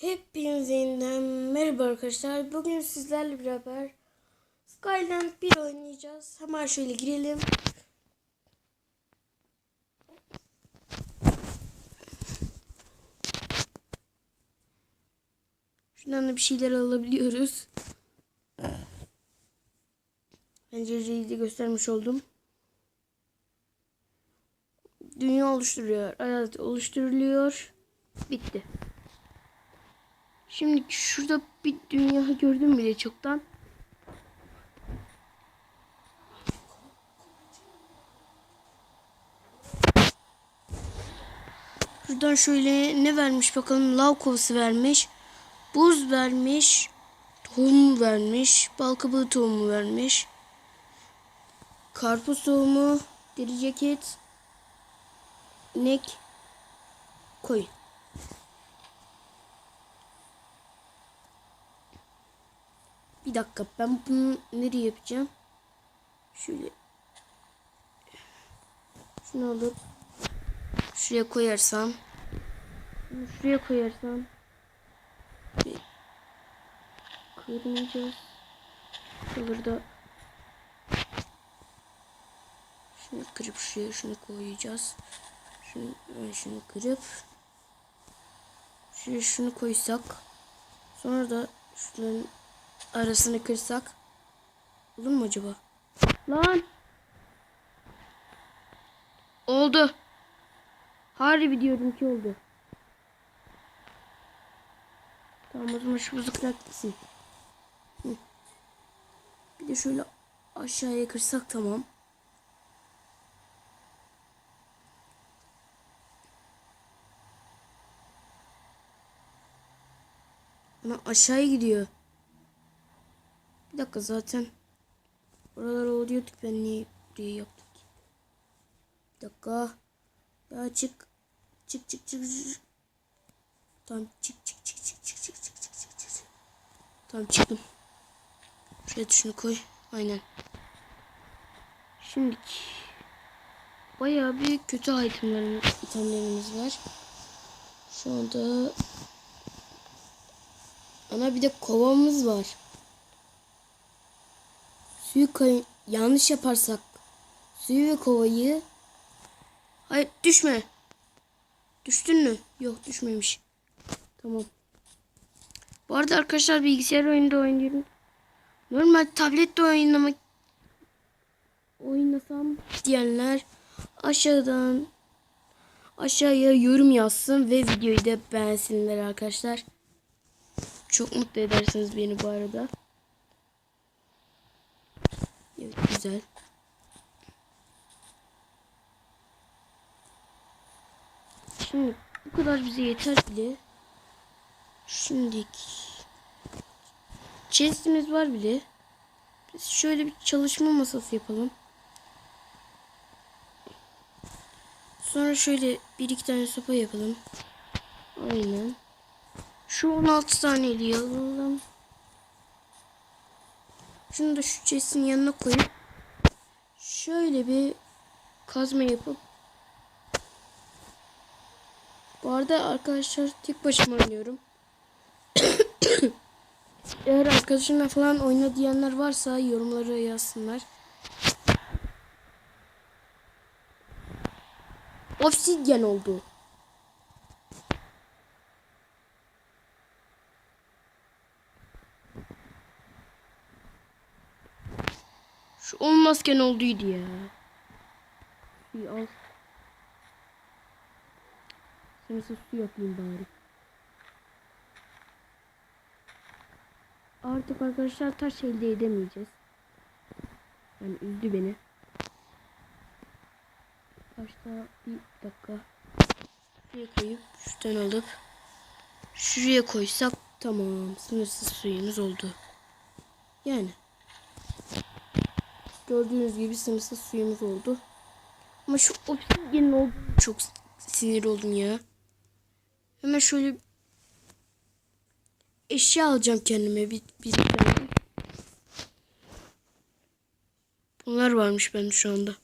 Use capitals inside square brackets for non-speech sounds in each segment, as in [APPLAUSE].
Hepinize yeniden merhaba arkadaşlar. Bugün sizlerle beraber Skyland 1 oynayacağız. Hemen şöyle girelim. Şuradan da bir şeyler alabiliyoruz. Pencereyi de göstermiş oldum. Dünya oluşturuyor. Evet oluşturuluyor. Bitti. Şimdi şurada bir dünya gördüm bile çoktan. Şuradan şöyle ne vermiş bakalım. Lav kovası vermiş. Buz vermiş. Tohum vermiş. Bal kabağı tohumu vermiş. Karpuz tohumu. Deri ceket. inek, Koyun. Bir dakika ben bunu nereye yapacağım? Şöyle şunu alıp şuraya koyarsam bunu şuraya koyarsam bir kırmayacağız. Burada şunu kırıp şuraya şunu koyacağız. Şunu, şunu kırıp şuraya şunu koysak sonra da şunların arasını kırsak olur mu acaba? Lan! Oldu. Harbi diyorum ki oldu. Tamam o zaman şu buzluklar gitsin. Bir de şöyle aşağıya kırsak tamam. Ama aşağıya gidiyor. Bir dakika zaten oralara oluyorduk ben niye buraya yaptık ki? Bir dakika. Ya çık. Çık çık çık çık. Tamam çık çık çık çık çık çık çık çık çık çık. Tamam çıktım. Şuraya şunu koy. Aynen. Şimdi bayağı bir kötü itemlerimiz, itemlerimiz var. Şu anda ana bir de kovamız var. Suyu kay yanlış yaparsak suyu ve kovayı Hayır düşme. Düştün mü? Yok düşmemiş. Tamam. Bu arada arkadaşlar bilgisayar oyunda oynuyorum. Normal tablette oynamak oynasam diyenler aşağıdan aşağıya yorum yazsın ve videoyu da beğensinler arkadaşlar. Çok mutlu edersiniz beni bu arada. Evet güzel. Şimdi bu kadar bize yeter bile. Şimdi chest'imiz var bile. Biz şöyle bir çalışma masası yapalım. Sonra şöyle bir iki tane sopa yapalım. Aynen. Şu 16 taneli alalım. Şunu da şu chest'in yanına koyup şöyle bir kazma yapıp bu arada arkadaşlar tek başıma oynuyorum. [COUGHS] Eğer arkadaşımla falan oyna diyenler varsa yorumlara yazsınlar. Obsidyen oldu. Şu olmazken olduydu ya. Bir al. Sınırsız su yapayım bari. Artık arkadaşlar taş elde edemeyeceğiz. Yani üzdü beni. Başta bir dakika. Şuraya koyup şuradan alıp şuraya koysak tamam sınırsız suyumuz oldu. Yani gördüğünüz gibi sınırsız suyumuz oldu. Ama şu obsidyenin olduğu çok sinir oldum ya. Hemen şöyle eşya alacağım kendime bir, bir tane. Bunlar varmış benim şu anda.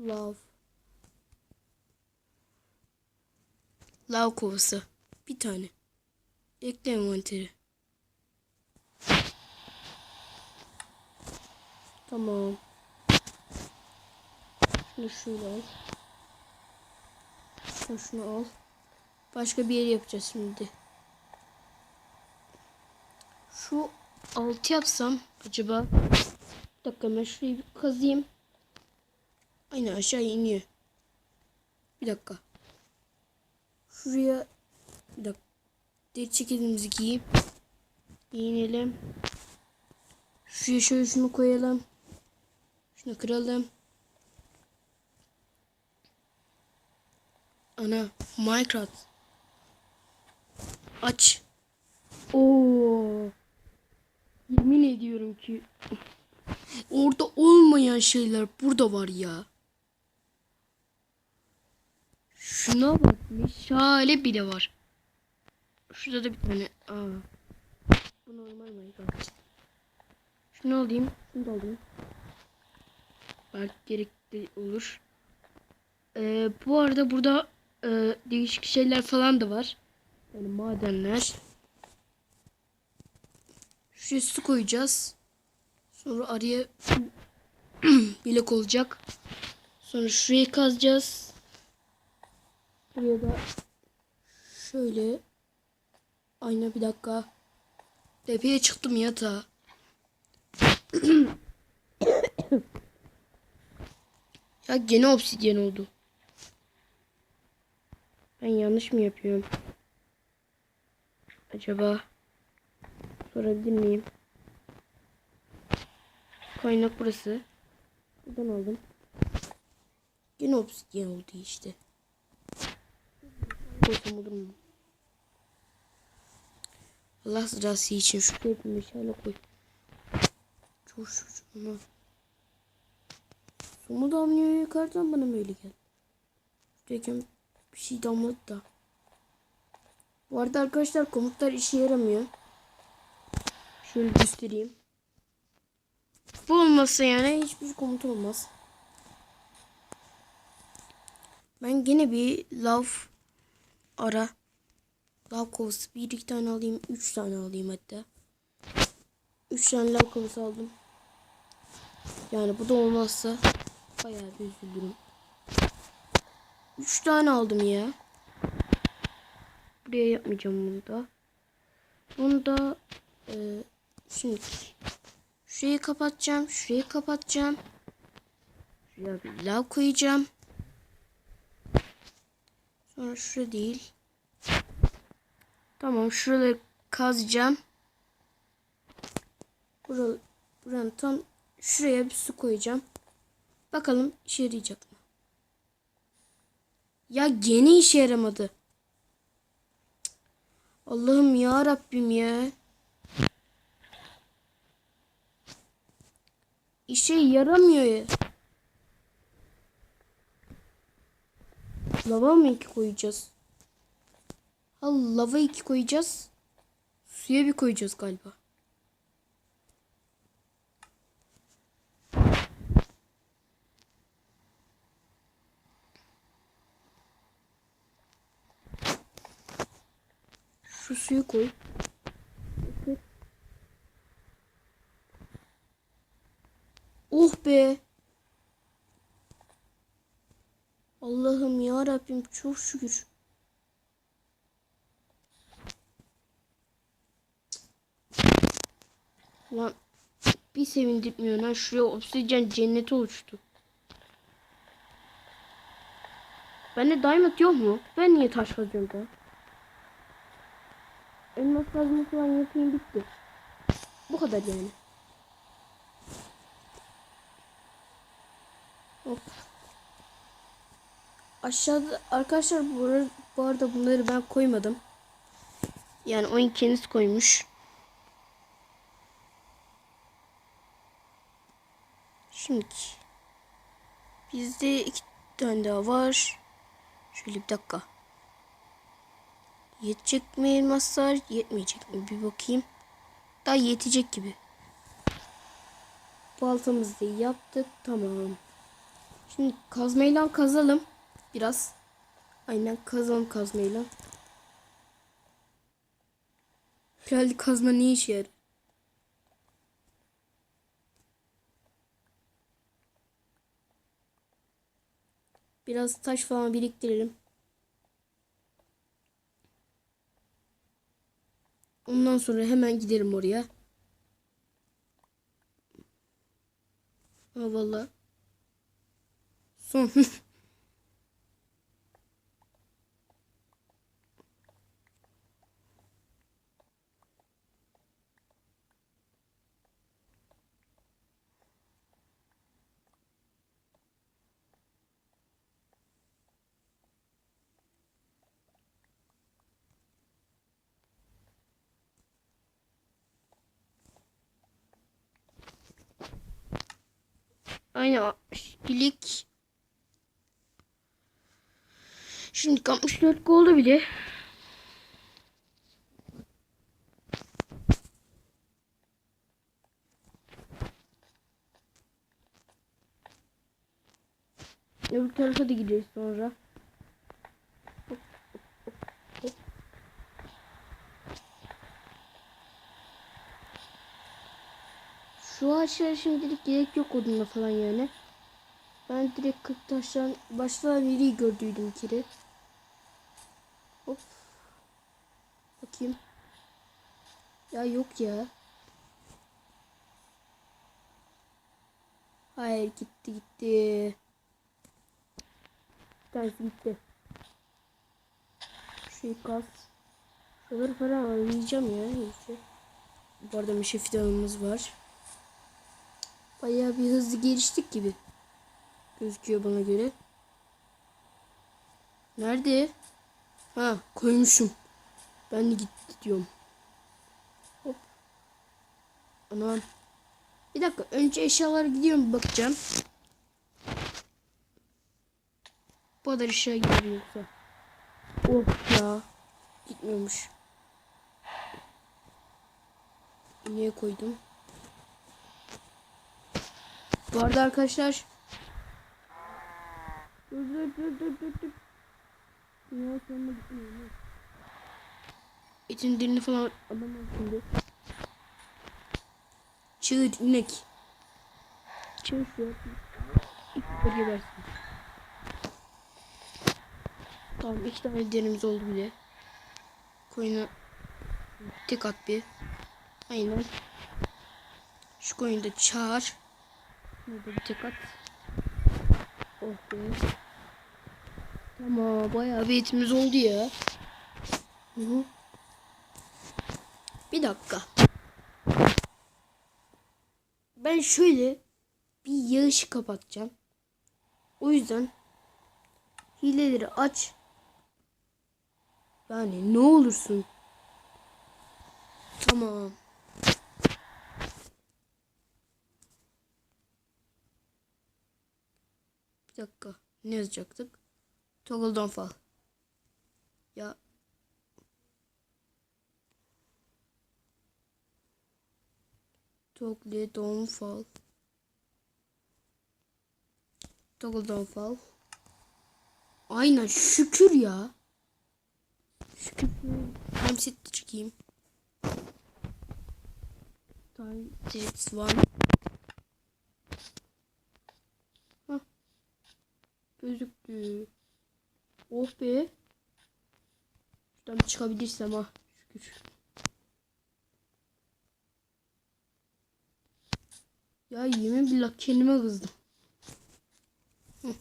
Love. Lav kovası. Bir tane. Ekle envanteri. Tamam. Şunu şöyle al. Şunu al. Başka bir yer yapacağız şimdi. Şu altı yapsam acaba? Bir dakika ben şurayı bir kazıyım. Aynen aşağı iniyor. Bir dakika. Şuraya bir dakika. Deri çekilimizi giyip giyinelim. Şuraya şöyle şunu koyalım. Şunu kıralım. Ana Minecraft. Aç. Oo. Yemin ediyorum ki orada olmayan şeyler burada var ya. Şuna bak meşale bile var. Şurada da bir tane. Aa. Bu normal Minecraft. Şunu alayım. Şunu da alayım. Belki gerekli olur. Ee, bu arada burada e, değişik şeyler falan da var. Yani madenler. Şuraya su koyacağız. Sonra araya [CLEARS THROAT] bilek olacak. Sonra şurayı kazacağız. Buraya da şöyle ayna bir dakika. Tepeye çıktım yatağa. [COUGHS] ya gene obsidyen oldu. Ben yanlış mı yapıyorum? Acaba sorabilir miyim? Kaynak burası. Buradan aldım. Yine obsidyen oldu işte. Koysam olur mu? Allah rızası için şuraya bir meşale koy. Çok şucuma. Su damlıyor yukarıdan bana mı öyle geldi? Şuradayken bir şey damladı da. Bu arada arkadaşlar komutlar işe yaramıyor. Şöyle göstereyim. Bu olmazsa yani hiçbir komut olmaz. Ben gene bir lav ara. Lav kovası. Bir iki tane alayım. Üç tane alayım hatta. Üç tane lav kovası aldım. Yani bu da olmazsa bayağı bir üzülürüm. Üç tane aldım ya. Buraya yapmayacağım bunu da. Bunu da e, şimdi şurayı kapatacağım. Şurayı kapatacağım. Şuraya bir lav koyacağım. Sonra şurada değil. Tamam şuraları kazacağım. Buranın, buranın tam şuraya bir su koyacağım. Bakalım işe yarayacak mı? Ya gene işe yaramadı. Allah'ım ya Rabbim ya. İşe yaramıyor ya. Lava mı iki koyacağız? Ha lava iki koyacağız. Suya bir koyacağız galiba. Şu suyu koy. Oh be. Allah'ım ya Rabbim çok şükür. Lan bir sevindirmiyor lan şuraya obsidyen cenneti oluştu. Bende diamond yok mu? Ben niye taş kazıyorum da? Elmas kazma falan yapayım bitti. Bu kadar yani. Hop. Aşağıda arkadaşlar bu, bu arada bunları ben koymadım. Yani oyun kendisi koymuş. Şimdi bizde iki tane daha var. Şöyle bir dakika. Yetecek mi elmaslar? Yetmeyecek mi? Bir bakayım. Daha yetecek gibi. Baltamızı yaptık. Tamam. Şimdi kazmayla kazalım. Biraz. Aynen kazalım kazmayla. Herhalde kazma ne işe yarar? Biraz taş falan biriktirelim. Ondan sonra hemen gidelim oraya. Ha valla. Son. [LAUGHS] Aynen. Kilik. Şimdi 64 oldu bile. Öbür tarafa da gidiyoruz sonra. Hop, hop, hop, hop. Şu ağaçlara şimdilik gerek yok odunla falan yani. Ben direkt 40 taştan başta biri gördüydüm kiri. Hop. Bakayım. Ya yok ya. Hayır gitti gitti. Bir tanesi gitti. Şey kas. Şuraları falan arayacağım ya. Neyse. Bu arada meşe fidanımız var. Bayağı bir hızlı geliştik gibi. Gözüküyor bana göre. Nerede? Ha koymuşum. Ben de gitti diyorum. Hop. Anam. Bir dakika önce eşyalara gidiyorum bakacağım. Bu kadar eşya gidiyor yoksa. Oh ya. Gitmiyormuş. Niye koydum? Bu arada arkadaşlar Dur dur dur dur dur dur. Ya sonra gitmiyor. Etin dilini falan alamam şimdi. Çığır inek. Çığır şu yapma. İlk. Tamam iki tane derimiz oldu bile. Koyunu tek at bir. Aynen. Şu koyunu da çağır. Burada bir tek at. Oh be. Tamam bayağı bir etimiz oldu ya. Hı -hı. Bir dakika. Ben şöyle bir yağışı kapatacağım. O yüzden hileleri aç. Yani ne olursun. Tamam. Bir dakika. Ne yazacaktık? Toggle don't fall. Ya. Toggle don't fall. Toggle don't fall. Aynen şükür ya. Şükür. Set çıkayım. Time set one. Gözüktü. Oh be. Şuradan çıkabilirsem ha. Şükür. Ya yemin billah kendime kızdım. Hı.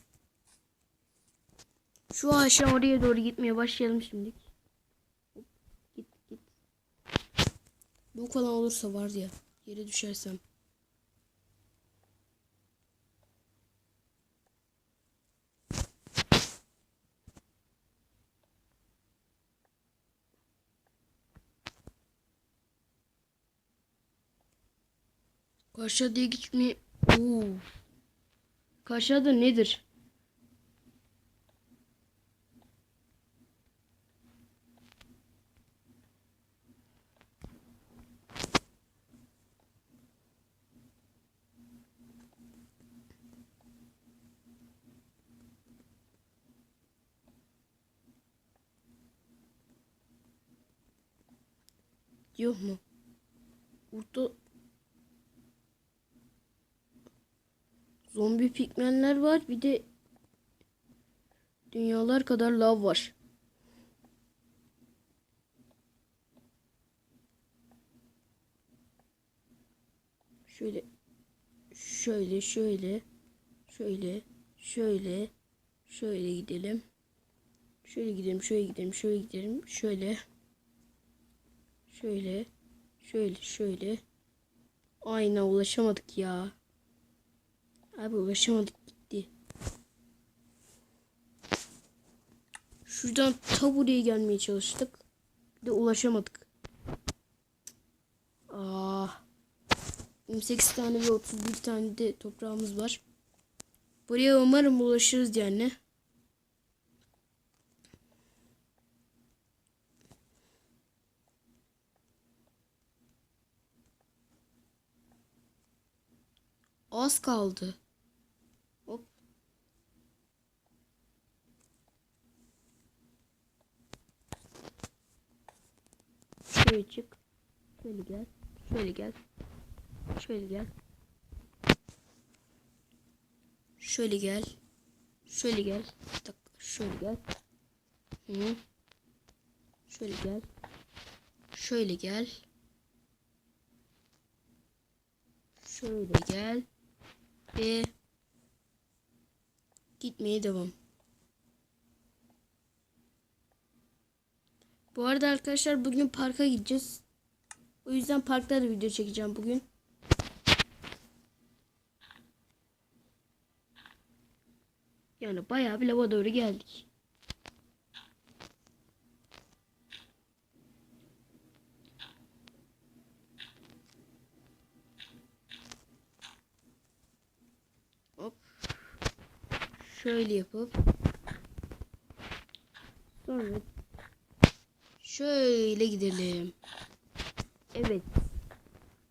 Şu aşağı oraya doğru gitmeye başlayalım şimdi. Hop, git git. Bu falan olursa var ya yere düşersem. Kaşa diye gitme. Oo. Kaşa da nedir? Yok mu? Orada zombi pigmenler var. Bir de dünyalar kadar lav var. Şöyle şöyle şöyle şöyle şöyle şöyle gidelim. Şöyle gidelim, şöyle gidelim, şöyle gidelim, şöyle. Şöyle, şöyle, şöyle. Ayna ulaşamadık ya. Abi ulaşamadık gitti. Şuradan ta gelmeye çalıştık. Bir de ulaşamadık. Ah. 28 tane ve 31 tane de toprağımız var. Buraya umarım ulaşırız yani. Az kaldı. Hop. Şöyle çık. Şöyle gel. Şöyle gel. Şöyle gel. Şöyle gel. Şöyle gel. Bir dakika. Şöyle gel. Hı. Şöyle gel. Şöyle gel. Şöyle gel. Ve gitmeye devam. Bu arada arkadaşlar bugün parka gideceğiz. O yüzden parkta da video çekeceğim bugün. Yani bayağı bir lava doğru geldik. Hop. Şöyle yapıp sonra şöyle gidelim. Evet.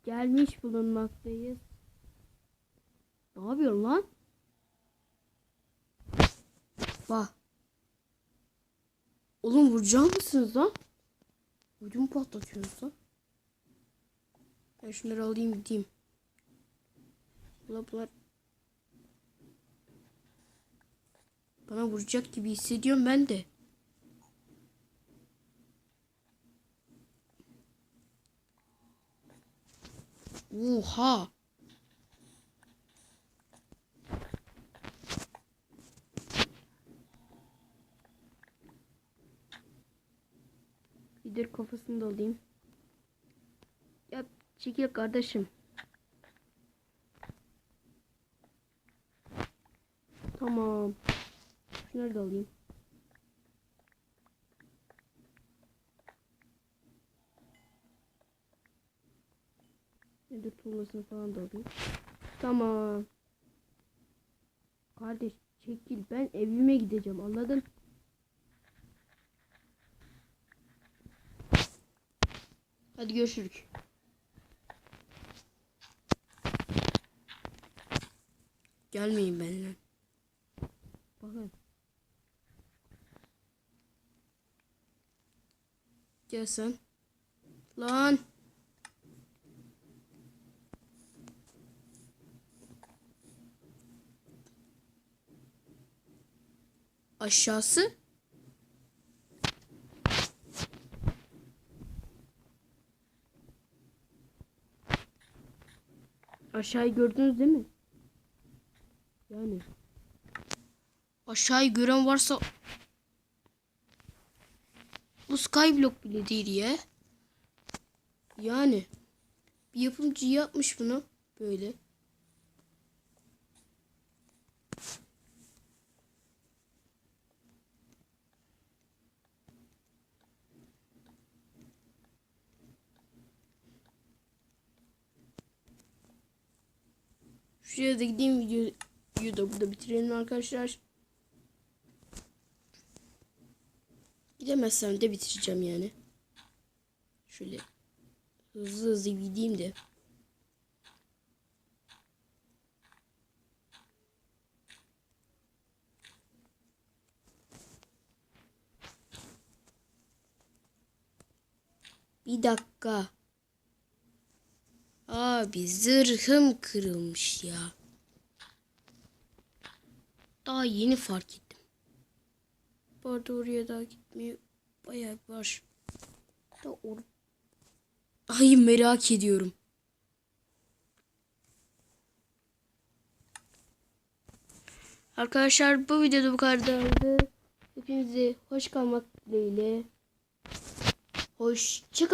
Gelmiş bulunmaktayız. Ne yapıyorsun lan? Bak. Oğlum vuracak mısınız lan? Ucumu patlatıyorsunuz lan. Ben şunları alayım gideyim. Bunlar, bunlar Bana vuracak gibi hissediyorum ben de. Oha. Bir kafasını da alayım. Ya çekil kardeşim. Tamam. Şunları da alayım. Nedir tuğlasını falan da alayım. Tamam. Kardeş çekil ben evime gideceğim anladın? Hadi görüşürük. Gelmeyin benimle. Bakın. Gel sen. Lan. Aşağısı. Aşağıyı gördünüz değil mi? Yani. Aşağıyı gören varsa bu skyblock bile değil ya. Yani bir yapımcı yapmış bunu böyle. Şuraya da gideyim videoyu da burada bitirelim arkadaşlar. Gidemezsem de bitireceğim yani. Şöyle hızlı hızlı gideyim de. Bir dakika. Abi zırhım kırılmış ya. Daha yeni fark ettim. Bu arada oraya daha gitmeye bayağı var. Da or Ay merak ediyorum. Arkadaşlar bu videoda bu kadardı. Hepinize hoş kalmak dileğiyle. Hoşçakalın.